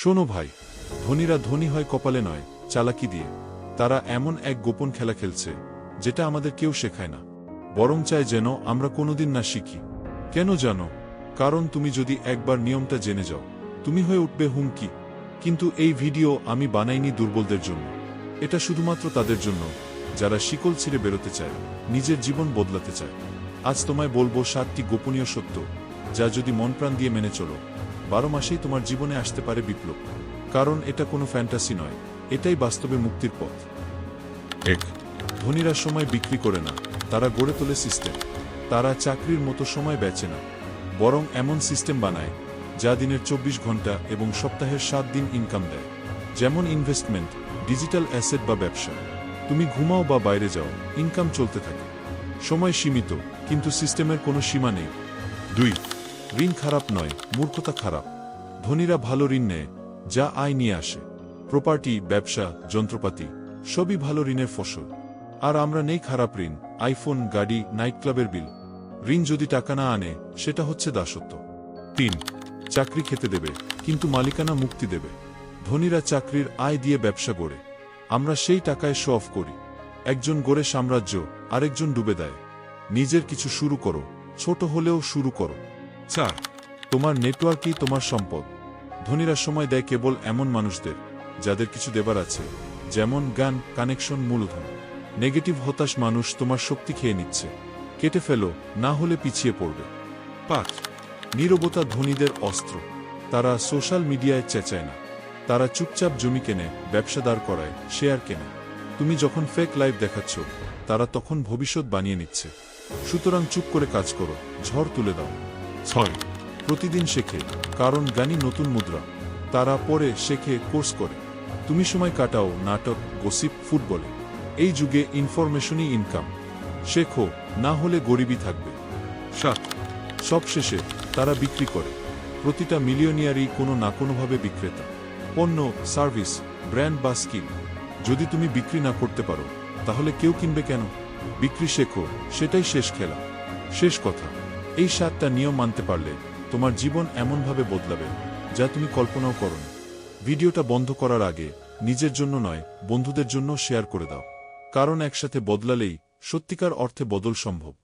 শোনো ভাই, ধনীরা ধনী হয় কপালে নয়, চালাকি দিয়ে। তারা এমন এক গোপন খেলা খেলছে, যেটা আমাদের কেউ শেখায় না। বরং চায় যেন আমরা কোনোদিন না শিখি। কেন জানো? কারণ তুমি যদি একবার নিয়মটা জেনে যাও, তুমি হয়ে উঠবে হুমকি। কিন্তু এই ভিডিও আমি বানাইনি দুর্বলদের জন্য। এটা শুধুমাত্র তাদের জন্য, যারা শিকল ছিঁড়ে বেরোতে চায়, নিজের জীবন বদলাতে চায়। আজ তোমায় বলব সাতটি গোপনীয় সত্য, যা যদি মন প্রাণ দিয়ে মেনে চলো। বারো মাসেই তোমার জীবনে আসতে পারে বিপ্লব। কারণ এটা কোনো ফ্যান্টাসি নয়, এটাই বাস্তবে মুক্তির পথ। এক, ধনীরা সময় বিক্রি করে না, তারা গড়ে তোলে সিস্টেম তারা চাকরির মতো সময় বেচে না, বরং এমন সিস্টেম বানায়, যা দিনের চব্বিশ ঘণ্টা এবং সপ্তাহের সাত দিন ইনকাম দেয়। যেমন ইনভেস্টমেন্ট ডিজিটাল অ্যাসেট বা ব্যবসা। তুমি ঘুমাও বা বাইরে যাও ইনকাম চলতে থাকে। সময় সীমিত, কিন্তু সিস্টেমের কোনো সীমা নেই। দুই ঋণ খারাপ নয়, মূর্খতা খারাপ। ধনীরা ভালো ঋণ নেয়, যা আয় নিয়ে আসে। প্রপার্টি ব্যবসা, যন্ত্রপাতি, সবই ভালো ঋণের ফসল। আর আমরা নেই খারাপ ঋণ আইফোন গাড়ি নাইট ক্লাবের বিল। ঋণ যদি টাকা না আনে, সেটা হচ্ছে দাসত্ব। তিন, চাকরি খেতে দেবে, কিন্তু মালিকানা মুক্তি দেবে। ধনীরা চাকরির আয় দিয়ে ব্যবসা গড়ে। আমরা সেই টাকায় শো অফ করি। একজন গড়ে সাম্রাজ্য, আরেকজন ডুবে দেয়। নিজের কিছু শুরু করো, ছোট হলেও শুরু করো। চার তোমার নেটওয়ার্কই তোমার সম্পদ। ধনীরা সময় দেয় কেবল এমন মানুষদের, যাদের কিছু দেবার আছে, যেমন গান, কানেকশন, মূলধন। নেগেটিভ হতাশ মানুষ তোমার শক্তি খেয়ে নিচ্ছে। কেটে ফেলো, না হলে পিছিয়ে পড়বে। পাঁচ, নীরবতা ধনীদের অস্ত্র। তারা সোশ্যাল মিডিয়ায় চেঁচায় না। তারা চুপচাপ জমি কেনে ব্যবসাদার করায়, শেয়ার কেনে। তুমি যখন ফেক লাইভ দেখাচ্ছ, তারা তখন ভবিষ্যৎ বানিয়ে নিচ্ছে। সুতরাং চুপ করে কাজ করো, ঝড় তুলে দাও। ছয়। প্রতিদিন শেখে, কারণ জ্ঞানী নতুন মুদ্রা। তারা পরে শেখে, কোর্স করে। তুমি সময় কাটাও নাটক, গসিপ, ফুটবলে। এই যুগে ইনফরমেশনই ইনকাম শেখো, না হলে গরিবই থাকবে। সাত। সবশেষে তারা বিক্রি করে। প্রতিটা মিলিয়নিয়ারই কোনো না কোনোভাবে বিক্রেতা। পণ্য, সার্ভিস, ব্র্যান্ড বা স্কিল। যদি তুমি বিক্রি না করতে পারো, তাহলে কেউ কিনবে কেন? বিক্রি শেখো, সেটাই শেষ খেলা। শেষ কথা। এই সাতটা নিয়ম মানতে পারলে তোমার জীবন এমনভাবে বদলাবে, যা তুমি কল্পনাও করো ভিডিওটা বন্ধ করার আগে নিজের জন্য নয়, বন্ধুদের জন্য শেয়ার করে দাও। কারণ একসাথে বদলালেই সত্যিকার অর্থে বদল সম্ভব।